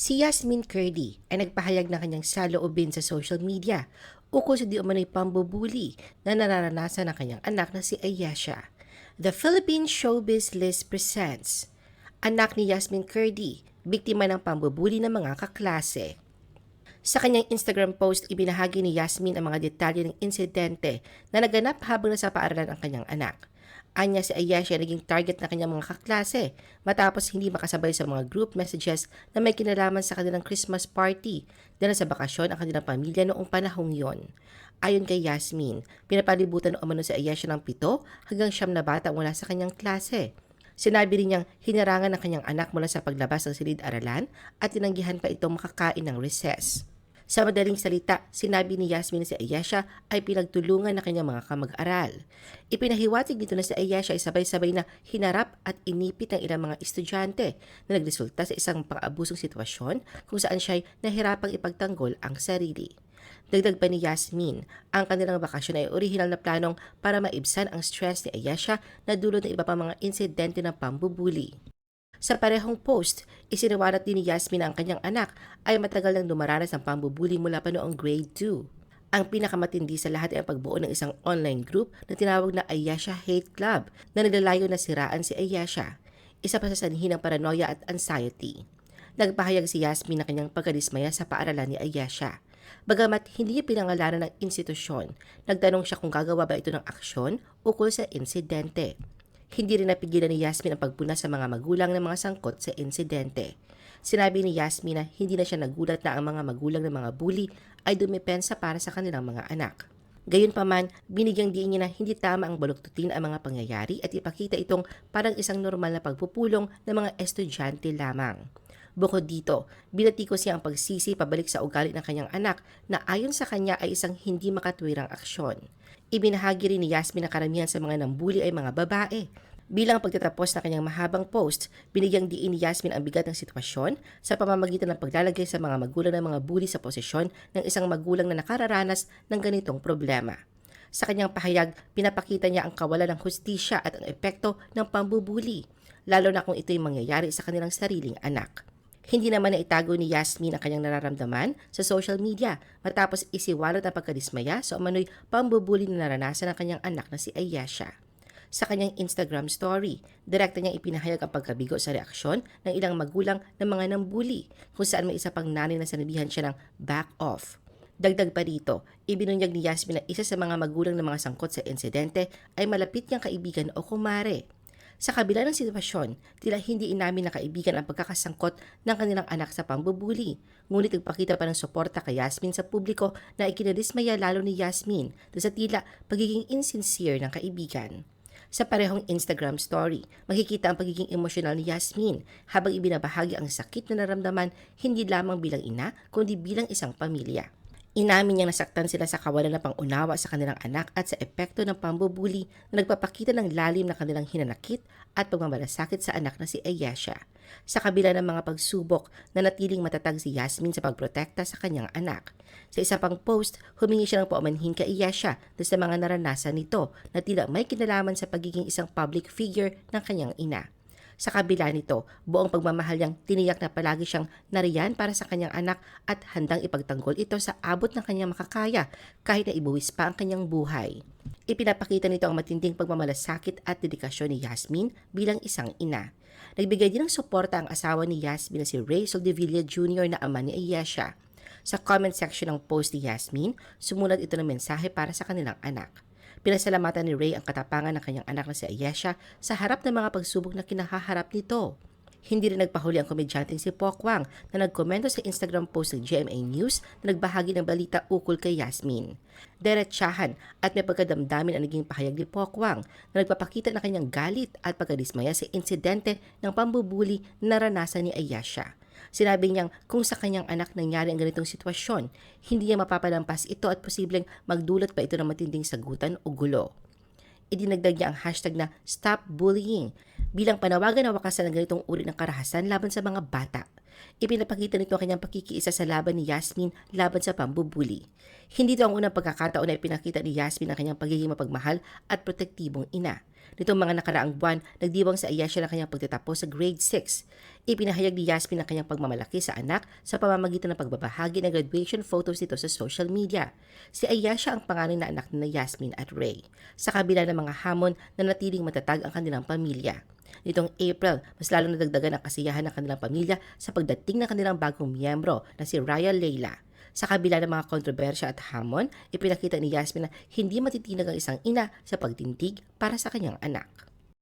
Si Yasmin Curdy ay nagpahayag ng kanyang saloobin sa social media ukol sa di umano'y pambubuli na nararanasan ng kanyang anak na si Ayesha. The Philippine Showbiz List presents Anak ni Yasmin Curdy, biktima ng pambubuli ng mga kaklase. Sa kanyang Instagram post, ibinahagi ni Yasmin ang mga detalye ng insidente na naganap habang nasa paaralan ang kanyang anak. Anya si Ayesha ay naging target ng kanyang mga kaklase matapos hindi makasabay sa mga group messages na may kinalaman sa kanilang Christmas party dahil sa bakasyon ang kanilang pamilya noong panahong yon. Ayon kay Yasmin, pinapalibutan ng umano si Ayesha ng pito hanggang siyam na bata mula sa kanyang klase. Sinabi rin niyang hinarangan ng kanyang anak mula sa paglabas ng silid-aralan at tinanggihan pa itong makakain ng recess. Sa madaling salita, sinabi ni Yasmin na si Ayesha ay pinagtulungan ng kanyang mga kamag-aral. Ipinahiwatig dito na si Ayesha ay sabay-sabay na hinarap at inipit ng ilang mga estudyante na nagresulta sa isang pang-abusong sitwasyon kung saan siya ay nahirapang ipagtanggol ang sarili. Dagdag pa ni Yasmin, ang kanilang bakasyon ay orihinal na planong para maibsan ang stress ni Ayesha na dulot ng iba pang mga insidente ng pambubuli. Sa parehong post, isiniwalat din ni Yasmin ang kanyang anak ay matagal nang dumaranas ng pambubuli mula pa noong grade 2. Ang pinakamatindi sa lahat ay ang pagbuo ng isang online group na tinawag na Ayesha Hate Club na naglalayo na siraan si Ayesha, isa pa sa sanhi ng paranoia at anxiety. Nagpahayag si Yasmin na kanyang pagkadismaya sa paaralan ni Ayesha. Bagamat hindi niya pinangalanan ng institusyon, nagtanong siya kung gagawa ba ito ng aksyon ukol sa insidente. Hindi rin napigilan ni Yasmin ang pagpuna sa mga magulang ng mga sangkot sa insidente. Sinabi ni Yasmin na hindi na siya nagulat na ang mga magulang ng mga bully ay dumepensa para sa kanilang mga anak. Gayunpaman, binigyang diin niya na hindi tama ang baluktutin ang mga pangyayari at ipakita itong parang isang normal na pagpupulong ng mga estudyante lamang. Bukod dito, binati ko siya ang pagsisi pabalik sa ugali ng kanyang anak na ayon sa kanya ay isang hindi makatwirang aksyon. Ibinahagi rin ni Yasmin na karamihan sa mga nambuli ay mga babae. Bilang pagtatapos ng kanyang mahabang post, binigyang diin ni Yasmin ang bigat ng sitwasyon sa pamamagitan ng paglalagay sa mga magulang ng mga bully sa posisyon ng isang magulang na nakararanas ng ganitong problema. Sa kanyang pahayag, pinapakita niya ang kawalan ng hustisya at ang epekto ng pambubuli, lalo na kung ito'y mangyayari sa kanilang sariling anak. Hindi naman na itago ni Yasmin ang kanyang nararamdaman sa social media matapos isiwalat ang pagkadismaya sa umano'y pambubuli na naranasan ng kanyang anak na si Ayesha. Sa kanyang Instagram story, direkta niyang ipinahayag ang pagkabigo sa reaksyon ng ilang magulang ng mga nambuli kung saan may isa pang nanay na sanabihan siya ng back off. Dagdag pa dito, ibinunyag ni Yasmin na isa sa mga magulang ng mga sangkot sa insidente ay malapit niyang kaibigan o kumare. Sa kabila ng sitwasyon, tila hindi inamin na kaibigan ang pagkakasangkot ng kanilang anak sa pambubuli. Ngunit nagpakita pa ng suporta kay Yasmin sa publiko na ikinadismaya lalo ni Yasmin sa tila pagiging insincere ng kaibigan. Sa parehong Instagram story, makikita ang pagiging emosyonal ni Yasmin habang ibinabahagi ang sakit na naramdaman hindi lamang bilang ina kundi bilang isang pamilya. Inamin niyang nasaktan sila sa kawalan ng pangunawa sa kanilang anak at sa epekto ng pambubuli na nagpapakita ng lalim na kanilang hinanakit at pagmamalasakit sa anak na si Ayesha. Sa kabila ng mga pagsubok, nanatiling matatag si Yasmin sa pagprotekta sa kanyang anak. Sa isa pang post, humingi siya ng paumanhin kay Ayesha dahil sa mga naranasan nito na tila may kinalaman sa pagiging isang public figure ng kanyang ina. Sa kabila nito, buong pagmamahal niyang tiniyak na palagi siyang nariyan para sa kanyang anak at handang ipagtanggol ito sa abot ng kanyang makakaya kahit na ibuwis pa ang kanyang buhay. Ipinapakita nito ang matinding pagmamalasakit at dedikasyon ni Yasmin bilang isang ina. Nagbigay din ng suporta ang asawa ni Yasmin na si Ray Soldevilla Jr. na ama ni Ayesha. Sa comment section ng post ni Yasmin, sumulat ito ng mensahe para sa kanilang anak. Pinasalamatan ni Ray ang katapangan ng kanyang anak na si Ayesha sa harap ng mga pagsubok na kinahaharap nito. Hindi rin nagpahuli ang komedyanteng si Pokwang na nagkomento sa Instagram post ng GMA News na nagbahagi ng balita ukol kay Yasmin. Diretsahan at may pagkadamdamin ang naging pahayag ni Pokwang na nagpapakita ng kanyang galit at pagkadismaya sa insidente ng pambubuli na naranasan ni Ayesha. Sinabi niyang kung sa kanyang anak nangyari ang ganitong sitwasyon, hindi niya mapapalampas ito at posibleng magdulot pa ito ng matinding sagutan o gulo. Idinagdag niya ang hashtag na Stop Bullying bilang panawagan na wakasan ng ganitong uri ng karahasan laban sa mga bata. Ipinapakita nito ang kanyang pakikiisa sa laban ni Yasmin laban sa pambubuli. Hindi ito ang unang pagkakataon na ipinakita ni Yasmin ang kanyang pagiging mapagmahal at protektibong ina. Nitong mga nakaraang buwan, nagdiwang sa Ayesha ng kanyang pagtatapos sa grade 6. Ipinahayag ni Yasmin ang kanyang pagmamalaki sa anak sa pamamagitan ng pagbabahagi ng graduation photos nito sa social media. Si Ayesha ang pangalan na anak ni Yasmin at Ray. Sa kabila ng mga hamon na natiling matatag ang kanilang pamilya. Nitong April, mas lalong nadagdagan ang kasiyahan ng kanilang pamilya sa pagdating ng kanilang bagong miyembro na si Raya Leila. Sa kabila ng mga kontrobersya at hamon, ipinakita ni Yasmin na hindi matitinag ang isang ina sa pagtindig para sa kanyang anak.